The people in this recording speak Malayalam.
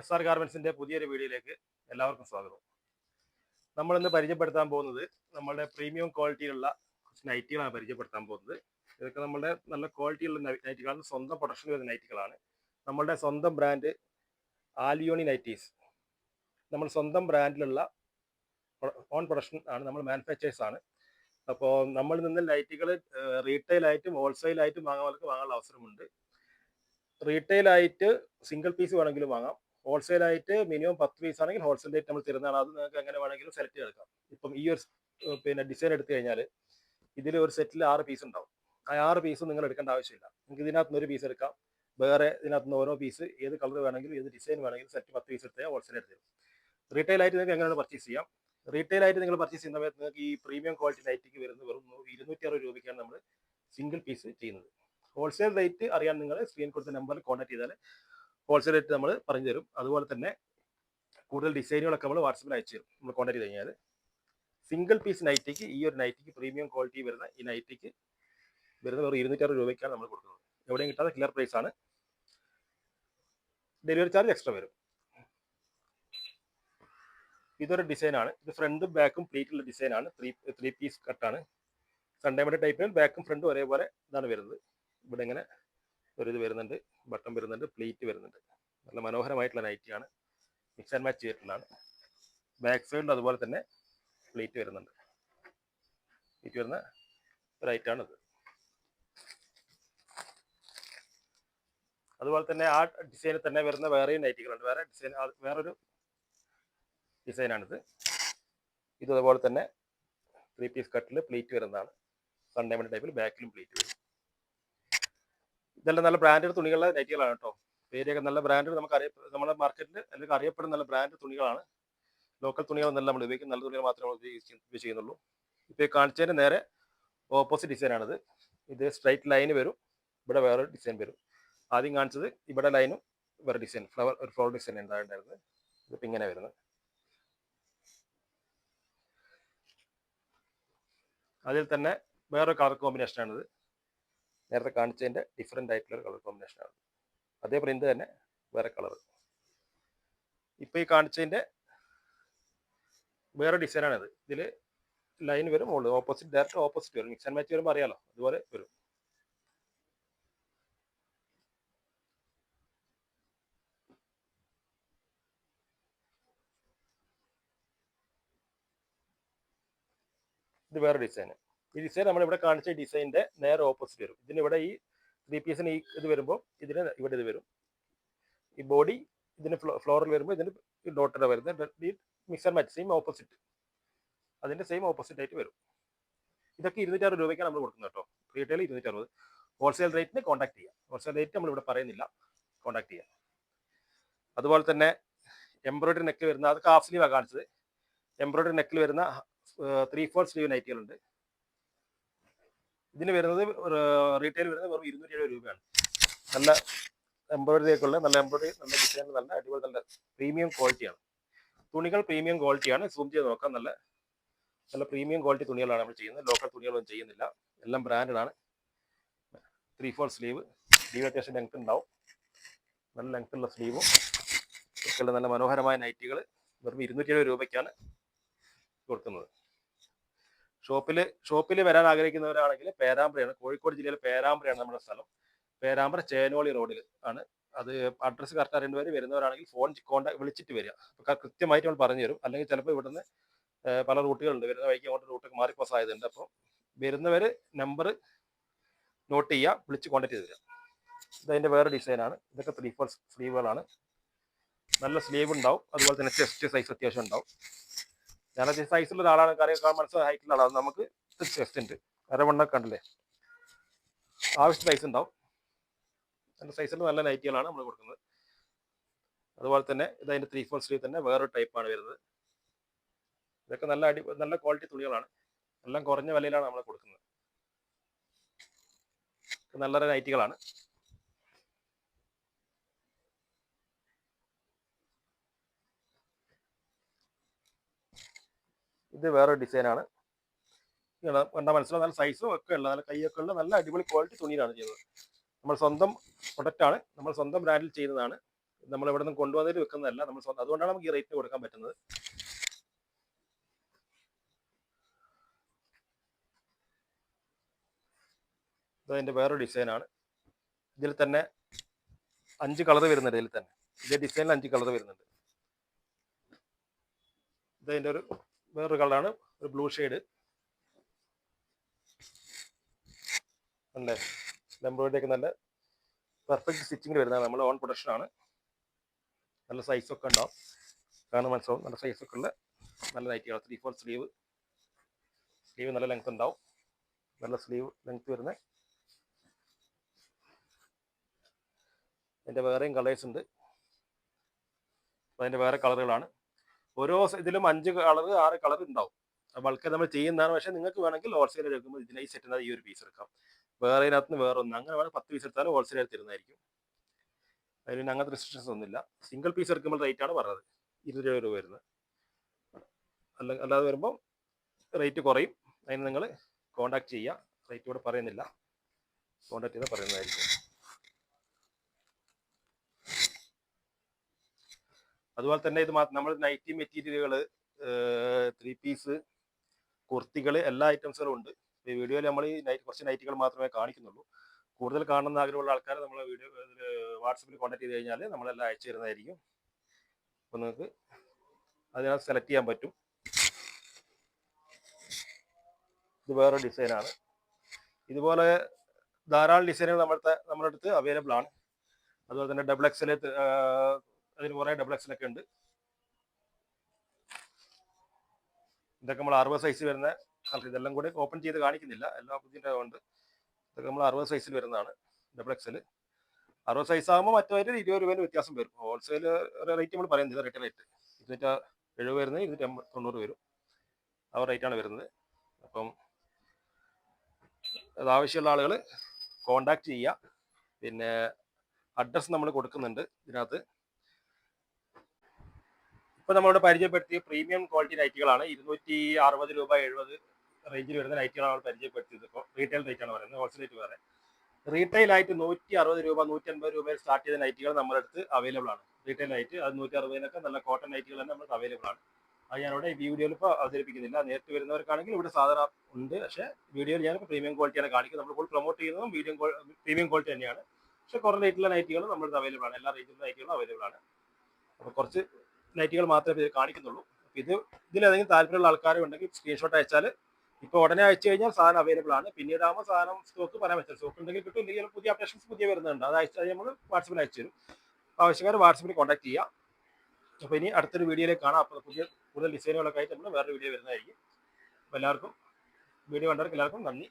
എസ് ആർ ഗാർമെന്റ്സിന്റെ പുതിയൊരു വീഡിയോയിലേക്ക് എല്ലാവർക്കും സ്വാഗതം. നമ്മൾ ഇന്ന് പരിചയപ്പെടുത്താൻ പോകുന്നത് നമ്മളുടെ പ്രീമിയം ക്വാളിറ്റിയിലുള്ള കുറച്ച് നൈറ്റികളാണ് പരിചയപ്പെടുത്താൻ പോകുന്നത്. ഇതൊക്കെ നമ്മുടെ നല്ല ക്വാളിറ്റിയുള്ള നൈറ്റികളാണ് സ്വന്തം പ്രൊഡക്ഷൻ വരുന്ന നൈറ്റികളാണ് നമ്മളുടെ സ്വന്തം ബ്രാൻഡ് ആലിയോണി നൈറ്റീസ് നമ്മൾ സ്വന്തം ബ്രാൻഡിലുള്ള ഓൺ പ്രൊഡക്ഷൻ ആണ്. നമ്മൾ മാനുഫാക്ചേഴ്സ് ആണ്. അപ്പോൾ നമ്മൾ നിന്ന് നൈറ്റികൾ റീറ്റെയിലായിട്ടും ഹോൾസെയിലായിട്ടും വാങ്ങാൻ വാങ്ങാനുള്ള അവസരമുണ്ട്. റീറ്റെയിലായിട്ട് സിംഗിൾ പീസ് വേണമെങ്കിലും വാങ്ങാം. ഹോൾസെയിൽ ആയിട്ട് മിനിമം പത്ത് പീസ് ആണെങ്കിൽ ഹോൾസെയിൽ റേറ്റ് നമ്മൾ തരുന്നതാണ്. അത് നിങ്ങൾക്ക് എങ്ങനെ വേണമെങ്കിലും സെലക്ട് ചെയ്തെടുക്കാം ഇപ്പം ഈ ഒരു പിന്നെ ഡിസൈൻ എടുത്തു കഴിഞ്ഞാൽ ഇതിൽ ഒരു സെറ്റിൽ ആറ് പീസ് ഉണ്ടാവും. ആ ആറ് പീസ് നിങ്ങൾ എടുക്കേണ്ട ആവശ്യമില്ല. നിങ്ങൾക്ക് ഇതിനകത്ത് നിന്ന് ഒരു പീസ് എടുക്കാം. വേറെ ഇതിനകത്ത് നിന്ന് ഓരോ പീസ് ഏത് കളർ വേണമെങ്കിലും ഏത് ഡിസൈൻ വേണമെങ്കിലും സെറ്റ് പത്ത് പീസ് എടുത്താൽ ഹോൾസെയിൽ എടുത്ത് തരും. റീറ്റെയിൽ ആയിട്ട് നിങ്ങൾക്ക് എങ്ങനെയാണ് പർച്ചേസ് ചെയ്യാം? റീറ്റെയിൽ ആയിട്ട് നിങ്ങൾ പർച്ചേസ് ചെയ്യുന്ന സമയത്ത് നിങ്ങൾക്ക് ഈ പ്രീമിയം ക്വാളിറ്റി ലൈറ്റിക്ക് വരുന്ന വെറും ഇരുന്നൂറ്റി അറുപത് രൂപയ്ക്കാണ് നമ്മൾ സിംഗിൾ പീസ് ചെയ്യുന്നത്. ഹോൾസെയിൽ റേറ്റ് അറിയാൻ നിങ്ങൾ സ്ക്രീൻ കൊടുത്ത നമ്പറിൽ കോൺടാക്ട് ചെയ്താൽ ഹോൾസെയിൽ റേറ്റ് നമ്മൾ പറഞ്ഞു തരും. അതുപോലെ തന്നെ കൂടുതൽ ഡിസൈനുകളൊക്കെ നമ്മൾ വാട്സപ്പിൽ അയച്ചു തരും. നമ്മൾ കോൺടാക്ട് ചെയ്ത് കഴിഞ്ഞാൽ സിംഗിൾ പീസ് നൈറ്റിക്ക് ഈ ഒരു നൈറ്റിക്ക് പ്രീമിയം ക്വാളിറ്റി വരുന്ന ഈ നൈറ്റിക്ക് വരുന്ന വെറും ഇരുന്നൂറ്ററുപത് രൂപയ്ക്കാണ് നമ്മൾ കൊടുക്കുന്നത്. എവിടെയും കിട്ടാതെ ക്ലിയർ പ്രൈസ് ആണ്. ഡെലിവറി ചാർജ് എക്സ്ട്രാ വരും. ഇതൊരു ഡിസൈനാണ് ഇത് ഫ്രണ്ടും ബാക്കും പ്ലീറ്റുള്ള ഡിസൈനാണ് ത്രീ ത്രീ പീസ് കട്ടാണ് സൺഡേമയുടെ ടൈപ്പിൽ ബാക്കും ഫ്രണ്ടും ഒരേപോലെ ഇതാണ് വരുന്നത്. ഇവിടെ ഇങ്ങനെ ഒരു ഇത് വരുന്നുണ്ട് ബട്ടൺ വരുന്നുണ്ട് പ്ലേറ്റ് വരുന്നുണ്ട്. നല്ല മനോഹരമായിട്ടുള്ള നൈറ്റിയാണ് മിക്സ് ആൻഡ് മാച്ച് ചെയ്തിട്ടുള്ളതാണ്. ബാക്ക് സൈഡിൽ അതുപോലെ തന്നെ പ്ലേറ്റ് വരുന്നുണ്ട്. പ്ലേറ്റ് വരുന്ന ഒരു ഐറ്റാണിത് അതുപോലെ തന്നെ ആ ഡിസൈനിൽ തന്നെ വരുന്ന വേറെയും നൈറ്റികളുണ്ട് വേറെ ഡിസൈൻ വേറൊരു ഡിസൈനാണിത് ഇത്. അതുപോലെ തന്നെ ത്രീ പീസ് കട്ടിൽ പ്ലേറ്റ് വരുന്നതാണ്. സൺഡേമണ്ട് ടൈപ്പിൽ ബാക്കിലും പ്ലേറ്റ് വരും. ഇതെല്ലാം നല്ല ബ്രാൻഡഡ് തുണികളുടെ നൈറ്റികളാണ് കേട്ടോ. പേരൊക്കെ നല്ല ബ്രാൻഡ് നമുക്ക് അറിയ നമ്മുടെ മാർക്കറ്റിൽ അല്ലെങ്കിൽ അറിയപ്പെടുന്ന നല്ല ബ്രാൻഡ് തുണികളാണ്. ലോക്കൽ തുണികളൊന്നല്ല നമ്മൾ ഉപയോഗിക്കും നല്ല തുണികൾ മാത്രമേ നമ്മൾ ഉപയോഗിച്ച് ചെയ്യുന്നുള്ളൂ ഇപ്പോൾ കാണിച്ചതിന് നേരെ ഓപ്പോസിറ്റ് ഡിസൈനാണിത് ഇത് സ്ട്രൈറ്റ് ലൈന് വരും ഇവിടെ വേറെ ഡിസൈൻ വരും. ആദ്യം കാണിച്ചത് ഇവിടെ ലൈനും വേറെ ഡിസൈൻ ഫ്ലവർ ഒരു ഫ്ലവർ ഡിസൈൻ ഉണ്ടായിരുന്നത്. ഇതിപ്പോൾ ഇങ്ങനെ വരുന്നത്. അതിൽ തന്നെ വേറൊരു കളർ കോമ്പിനേഷനാണിത് നേരത്തെ കാണിച്ചതിന്റെ ഡിഫറെന്റ് ആയിട്ടുള്ള കളർ കോമ്പിനേഷനാണ് അതേ പ്രിന്റ് തന്നെ വേറെ കളർ ഇപ്പോൾ ഈ കാണിച്ചതിന്റെ വേറെ ഡിസൈനാണിത് ഇതിൽ ലൈൻ വരും മുകളിൽ ഓപ്പോസിറ്റ് ഡയറക്റ്റ് ഓപ്പോസിറ്റ് വരും. മിക്സ് ആൻഡ് മാച്ച് വരുമ്പോൾ അറിയാലോ അതുപോലെ വരും. ഇത് വേറെ ഡിസൈൻ ഈ ഡിസൈൻ നമ്മൾ ഇവിടെ കാണിച്ച ഡിസൈന്റെ നേരെ ഓപ്പോസിറ്റ് വരും. ഇതിന് ഇവിടെ ഈ ത്രീ പീസിന് ഈ ഇത് വരുമ്പോൾ ഇതിന് ഇവിടെ ഇത് വരും. ഈ ബോഡി ഇതിന് ഫ്ലോറിൽ വരുമ്പോൾ ഇതിന് ഡോട്ടറ വരുന്നത്. ഈ മിക്സർ മാച്ച് സെയിം ഓപ്പോസിറ്റ് അതിന്റെ സെയിം ഓപ്പോസിറ്റ് ആയിട്ട് വരും. ഇതൊക്കെ ഇരുന്നൂറ്ററുപത് രൂപയ്ക്കാണ് നമ്മൾ കൊടുക്കുന്നത് കേട്ടോ. റീറ്റെയിൽ ഇരുന്നൂറ്ററുപത് ഹോൾസെയിൽ റേറ്റിന് കോൺടാക്ട് ചെയ്യാം. ഹോൾസെയിൽ റേറ്റ് നമ്മൾ ഇവിടെ പറയുന്നില്ല. കോൺടാക്ട് ചെയ്യാം. അതുപോലെ തന്നെ എംബ്രോയിഡറി നെക്ക് വരുന്ന അതൊക്കെ ഹാഫ് സ്ലീവാണ് കാണിച്ചത്. എംബ്രോയിഡറി നെക്കിൽ വരുന്ന ത്രീ ഫോർ സ്ലീവ് നൈറ്റികളുണ്ട് ഇതിന് വരുന്നത് റീറ്റെയിൽ വരുന്നത് വെറും ഇരുന്നൂറ്റി എഴുപത് രൂപയാണ്. നല്ല എംബ്രോയിഡറി ഒക്കെ ഉള്ള നല്ല എംബ്രോയിഡറി നല്ല ഡിസൈൻ നല്ല അടിപൊളി നല്ല പ്രീമിയം ക്വാളിറ്റിയാണ് തുണികൾ പ്രീമിയം ക്വാളിറ്റിയാണ് സൂം ചെയ്ത് നോക്കാം. നല്ല നല്ല പ്രീമിയം ക്വാളിറ്റി തുണികളാണ് നമ്മൾ ചെയ്യുന്നത്. ലോക്കൽ തുണികളൊന്നും ചെയ്യുന്നില്ല. എല്ലാം ബ്രാൻഡാണ് ത്രീ ഫോർ സ്ലീവ് സ്ലീവ് അത്യാവശ്യം ലെങ്ത് ഉണ്ടാവും. നല്ല ലെങ്ത് ഉള്ള സ്ലീവും ഒക്കെയുള്ള നല്ല മനോഹരമായ നൈറ്റികൾ വെറും ഇരുന്നൂറ്റി എഴുപത് രൂപയ്ക്കാണ് കൊടുക്കുന്നത്. ഷോപ്പിൽ ഷോപ്പിൽ വരാൻ ആഗ്രഹിക്കുന്നവരാണെങ്കിൽ പേരാമ്പ്രയാണ് കോഴിക്കോട് ജില്ലയിലെ പേരാമ്പ്രയാണ് നമ്മുടെ സ്ഥലം. പേരാമ്പ്ര ചേനോളി റോഡിൽ ആണ്. അത് അഡ്രസ്സ് കറക്റ്റ് അറിയേണ്ടവർ വരുന്നവരാണെങ്കിൽ ഫോൺ കോണ്ടാക്ട് വിളിച്ചിട്ട് വരിക. കൃത്യമായിട്ട് നമ്മൾ പറഞ്ഞു തരും. അല്ലെങ്കിൽ ചിലപ്പോൾ ഇവിടുന്ന് പല റൂട്ടുകളുണ്ട്. വരുന്ന വൈകി അങ്ങോട്ട് റൂട്ടൊക്കെ മാറിപ്പോ സാധ്യതയുണ്ട് അപ്പോൾ വരുന്നവർ നമ്പർ നോട്ട് ചെയ്യുക വിളിച്ച് കോണ്ടാക്ട് ചെയ്ത് തരിക ഇതതിന്റെ വേറെ ഡിസൈനാണ് ഇതൊക്കെ ത്രീ ഫോർ സ്ലീവുകളാണ് നല്ല സ്ലീവ് ഉണ്ടാവും. അതുപോലെ തന്നെ ചെസ്റ്റ് സൈസ് അത്യാവശ്യം ഉണ്ടാവും. ഞാനത് സൈസുള്ള ഒരാളാണ്. കാര്യം മനസ്സിലായി ഹൈറ്റുള്ള ആളാണ്. നമുക്ക് ചെസ്റ്റ് ഉണ്ട്. അരവണ്ണ കണ്ടില്ലേ? ആവശ്യ സൈസ് ഉണ്ടാവും. നല്ല സൈസിൽ നല്ല നൈറ്റികളാണ് നമ്മൾ കൊടുക്കുന്നത്. അതുപോലെ തന്നെ ഇത് അതിന്റെ ത്രീ ഫോർ സ്ലീവ് തന്നെ വേറൊരു ടൈപ്പാണ് വരുന്നത്. ഇതൊക്കെ നല്ല അടി നല്ല ക്വാളിറ്റി തുണികളാണ്. എല്ലാം കുറഞ്ഞ വിലയിലാണ് നമ്മൾ കൊടുക്കുന്നത്. നല്ല നൈറ്റികളാണ് ഇത് വേറൊരു ഡിസൈനാണ് കണ്ടാൽ മനസ്സിലാവും. നല്ല സൈസും ഒക്കെ ഉള്ള നല്ല കൈയൊക്കെ ഉള്ള നല്ല അടിപൊളി ക്വാളിറ്റി തുണിയിലാണ് ചെയ്തത് നമ്മൾ സ്വന്തം പ്രൊഡക്റ്റാണ് നമ്മൾ സ്വന്തം ബ്രാൻഡിൽ ചെയ്യുന്നതാണ്. നമ്മൾ ഇവിടെ നിന്ന് കൊണ്ടുവന്നതിൽ വെക്കുന്നതല്ല നമ്മൾ അതുകൊണ്ടാണ് നമുക്ക് ഈ റേറ്റ് കൊടുക്കാൻ പറ്റുന്നത്. ഇതതിന്റെ വേറൊരു ഡിസൈനാണ് ഇതിൽ തന്നെ അഞ്ച് കളർ വരുന്നുണ്ട് ഇതിൽ തന്നെ. ഇതേ ഡിസൈനിൽ അഞ്ച് കളർ വരുന്നുണ്ട്. ഇതിന്റെ ഒരു വേറൊരു കളറാണ് ഒരു ബ്ലൂ ഷെയ്ഡ്. എംബ്രോയിഡറി ഒക്കെ നല്ല പെർഫെക്റ്റ് സ്റ്റിച്ചിങ് വരുന്നതാണ് നമ്മൾ ഓൺ പ്രൊഡക്ഷൻ ആണ്. നല്ല സൈസൊക്കെ ഉണ്ടാവും. കാണാൻ മനസ്സിലാവും. നല്ല സൈസൊക്കെ ഉള്ള നല്ല നൈറ്റികൾ ത്രീ ഫോർ സ്ലീവ് സ്ലീവ് നല്ല ലെങ്ത് ഉണ്ടാവും. നല്ല സ്ലീവ് ലെങ്ത് വരുന്ന അതിന്റെ വേറെയും കളേഴ്സ് ഉണ്ട്. അതിന്റെ വേറെ കളറുകളാണ് ഓരോ ഇതിലും അഞ്ച് കളർ ആറ് കളർ ഉണ്ടാവും ബൾക്ക് നമ്മൾ ചെയ്യുന്നതാണ്. പക്ഷെ നിങ്ങൾക്ക് വേണമെങ്കിൽ ഹോൾസെയിൽ എടുക്കുമ്പോൾ ഇതിനെ ഈ സെറ്റിന് ഈ ഒരു പീസ് എടുക്കാം. വേറെ ഇതിനകത്ത് വേറെ ഒന്ന്. അങ്ങനെ വേണം പത്ത് പീസ് എടുത്താലും ഹോൾസെയിൽ തരുന്നതായിരിക്കും. അതിന് അങ്ങനത്തെ റെസ്ട്രിക്ഷൻസ് ഒന്നുമില്ല. സിംഗിൾ പീസ് എടുക്കുമ്പോൾ റേറ്റ് ആണ് പറഞ്ഞത്. ഇരുപത് രൂപ രൂപ വരുന്നത്. അല്ല അല്ലാതെ വരുമ്പോൾ റേറ്റ് കുറയും. അതിന് നിങ്ങൾ കോണ്ടാക്ട് ചെയ്യുക റേറ്റ് ഇവിടെ പറയുന്നില്ല. കോണ്ടാക്ട് ചെയ്താൽ പറയുന്നതായിരിക്കും. അതുപോലെ തന്നെ ഇത് നമ്മൾ നൈറ്റി മെറ്റീരിയലുകൾ ത്രീ പീസ് കുർത്തികൾ എല്ലാ ഐറ്റംസുകളും ഉണ്ട്. ഈ വീഡിയോയിൽ നമ്മൾ ഈ നൈറ്റ് കുറച്ച് നൈറ്റികൾ മാത്രമേ കാണിക്കുന്നുള്ളൂ. കൂടുതൽ കാണുന്ന ആഗ്രഹമുള്ള ആൾക്കാർ നമ്മൾ വീഡിയോ വാട്സപ്പിൽ കോൺടാക്ട് ചെയ്ത് കഴിഞ്ഞാൽ നമ്മളെല്ലാം അയച്ചു തരുന്നതായിരിക്കും. അപ്പോൾ നിങ്ങൾക്ക് അതിനകത്ത് സെലക്ട് ചെയ്യാൻ പറ്റും. ഇത് വേറെ ഡിസൈനാണ് ഇതുപോലെ ധാരാളം ഡിസൈനുകൾ നമ്മുടെ നമ്മുടെ അടുത്ത് അവൈലബിൾ ആണ്. അതുപോലെ തന്നെ ഡബിൾ എക്സൽ അതിന് കുറേ ഡബിൾ എക്സൽ ഒക്കെ ഉണ്ട്. ഇതൊക്കെ നമ്മൾ അറുപത് സൈസ് വരുന്ന കളർ ഇതെല്ലാം കൂടെ ഓപ്പൺ ചെയ്ത് കാണിക്കുന്നില്ല. എല്ലാ പുതിയ ഉണ്ട്. ഇതൊക്കെ നമ്മൾ അറുപത് സൈസിൽ വരുന്നതാണ് ഡബിൾ എക്സൽ അറുപത് സൈസ് ആകുമ്പോൾ മറ്റൊരു ഇരുപത് രൂപേന്റെ വ്യത്യാസം വരും. ഹോൾസെയിൽ റേറ്റ് നമ്മൾ പറയുന്നത് റേറ്റ് റേറ്റ് ഇരുന്നൂറ്റി എഴുപത് വരുന്നത് ഇരുന്നൂറ്റി അമ്പത് തൊണ്ണൂറ് വരും. ആ റേറ്റാണ് വരുന്നത്. അപ്പം അത് ആവശ്യമുള്ള ആളുകൾ കോണ്ടാക്ട് ചെയ്യുക. പിന്നെ അഡ്രസ്സ് നമ്മൾ കൊടുക്കുന്നുണ്ട് ഇതിനകത്ത്. ഇപ്പൊ നമ്മളോട് പരിചയപ്പെടുത്തിയ പ്രീമിയം ക്വാളിറ്റി ലൈറ്റുകളാണ് ഇരുന്നൂറ്റി അറുപത് രൂപ എഴുപത് റേഞ്ചിൽ വരുന്ന നൈറ്റുകളാണ് നമ്മൾ പരിചയപ്പെടുത്തിയത്. ഇപ്പോൾ റീറ്റെയിൽ റേറ്റ് ആണ് പറയുന്നത് ഹോൾസെയിൽ റേറ്റ് വേറെ. റീറ്റെയിൽ ആയിട്ട് നൂറ്റി അറുപത് രൂപ നൂറ്റി അൻപത് രൂപയിൽ സ്റ്റാർട്ട് ചെയ്ത ലൈറ്റുകൾ നമ്മുടെ അടുത്ത് അവൈലബിൾ ആണ്. റീറ്റെയിൽ ആയിട്ട് അത് നൂറ്റി അറുപതിനൊക്കെ നല്ല കോട്ടൺ ലൈറ്റുകൾ തന്നെ നമുക്ക് അവൈലബിൾ ആണ്. അത് ഞാനിവിടെ ഈ വീഡിയോയിൽ ഇപ്പോൾ അവതരിപ്പിക്കുന്നില്ല. നേരിട്ട് വരുന്നവർക്കാണെങ്കിൽ ഇവിടെ സാധാരണ ഉണ്ട്. പക്ഷേ വീഡിയോയിൽ ഞാനിപ്പോൾ പ്രീമിയം ക്വാളിറ്റിയാണ് കാണിക്കുന്നത്. നമ്മളിപ്പോൾ പ്രൊമോട്ട് ചെയ്യുന്നതും വീഡിയോ പ്രീമിയം ക്വാളിറ്റി തന്നെയാണ്. പക്ഷേ കുറേ റേറ്റിലുള്ള നൈറ്റുകൾ അടുത്ത് അവൈലബിൾ ആണ്. എല്ലാ റേറ്റിലുള്ള നൈറ്റുകളും അവൈലബിൾ ആണ്. അപ്പോൾ കുറച്ച് നൈറ്റുകൾ മാത്രമേ ഇത് കാണിക്കുന്നുള്ളൂ. ഇത് ഇതിലേതെങ്കിലും താല്പര്യമുള്ള ആൾക്കാരും ഉണ്ടെങ്കിൽ സ്ക്രീൻഷോട്ട് അയച്ചാൽ ഇപ്പോൾ ഉടനെ അയച്ചു കഴിഞ്ഞാൽ സാധനം അവൈലബിൾ ആണ്. പിന്നീട് ആകുമ്പോൾ സാധനം സ്റ്റോക്ക് പറയാൻ പറ്റും സ്റ്റോക്ക് ഉണ്ടെങ്കിൽ കിട്ടും. ഇല്ലെങ്കിൽ പുതിയ അപ്ഡേഷൻസ് പുതിയ വരുന്നുണ്ട്. അത് അയച്ചാൽ നമ്മൾ വാട്സപ്പിൽ അയച്ചു തരും. ആവശ്യക്കാർ വാട്സപ്പിൽ കോൺടാക്ട് ചെയ്യാം. അപ്പോൾ ഇനി അടുത്തൊരു വീഡിയോയിലേക്ക് കാണാം. അപ്പോൾ പുതിയ കൂടുതൽ ഡിസൈനുകളൊക്കെ ആയിട്ട് നമ്മൾ വേറൊരു വീഡിയോ വരുന്നതായിരിക്കും. അപ്പോൾ എല്ലാവർക്കും വീഡിയോ കണ്ടവർക്ക് എല്ലാവർക്കും നന്ദി.